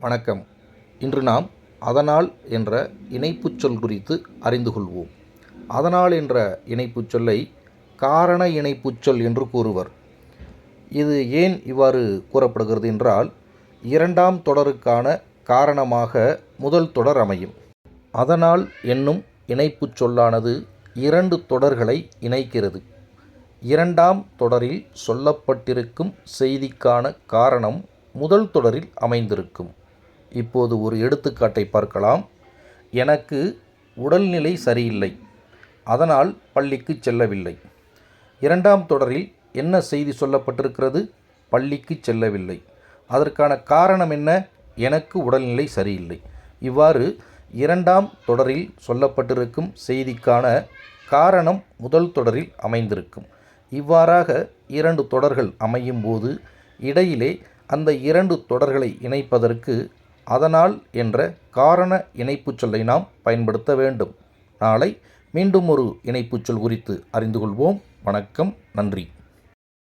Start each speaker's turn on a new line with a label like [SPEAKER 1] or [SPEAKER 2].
[SPEAKER 1] வணக்கம். இன்று நாம் அதனால் என்ற இணைப்புச் சொல் குறித்து அறிந்து கொள்வோம். அதனால் என்ற இணைப்புச் சொல்லை காரண இணைப்புச் சொல் என்று கூறுவர். இது ஏன் இவ்வாறு கூறப்படுகிறது என்றால் இரண்டாம் தொடருக்கான காரணமாக முதல் தொடர் அமையும். அதனால் என்னும் இணைப்புச் சொல்லானது இரண்டு தொடர்களை இணைக்கிறது. இரண்டாம் தொடரில் சொல்லப்பட்டிருக்கும் செய்திக்கான காரணம் முதல் தொடரில் அமைந்திருக்கும். இப்போது ஒரு எடுத்துக்காட்டை பார்க்கலாம். எனக்கு உடல்நிலை சரியில்லை. அதனால் பள்ளிக்கு செல்லவில்லை. இரண்டாம் தொடரில் என்ன செய்தி சொல்லப்பட்டிருக்கிறது? பள்ளிக்கு செல்லவில்லை. அதற்கான காரணம் என்ன? எனக்கு உடல்நிலை சரியில்லை. இவ்வாறு இரண்டாம் தொடரில் சொல்லப்பட்டிருக்கும் செய்திக்கான காரணம் முதல் தொடரில் அமைந்திருக்கும். இவ்வாறாக இரண்டு தொடர்கள் அமையும் போது இடையிலே அந்த இரண்டு தொடர்களை இணைப்பதற்கு அதனால் என்ற காரண இணைப்புச் சொல்லை நாம் பயன்படுத்த வேண்டும். நாளை மீண்டும் ஒரு இணைப்புச் சொல் குறித்து அறிந்து கொள்வோம். வணக்கம் நன்றி.